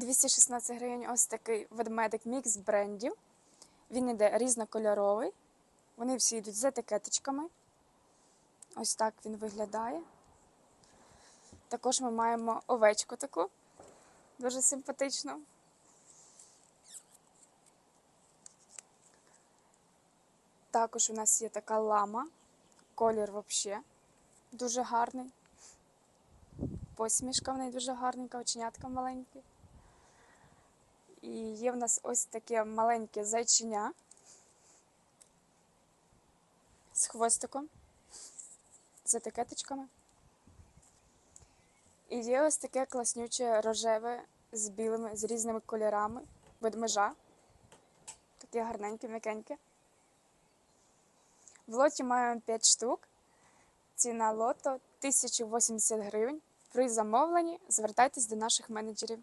216 гривень ось такий ведмедик мікс брендів. Він іде різнокольоровий. Вони всі йдуть з етикеточками. Ось так він виглядає. Також ми маємо овечку таку, дуже симпатичну. Також у нас є така лама. Колір взагалі дуже гарний. Посмішка в неї дуже гарненька, оченятка маленькі. І є в нас ось таке маленьке зайчиня з хвостиком, з етикеточками. І є ось таке класнюче рожеве з білими, з різними кольорами, ведмежа. Таке гарненьке, м'якеньке. В лоті маємо 5 штук. Ціна лото 1080 гривень. При замовленні звертайтесь до наших менеджерів.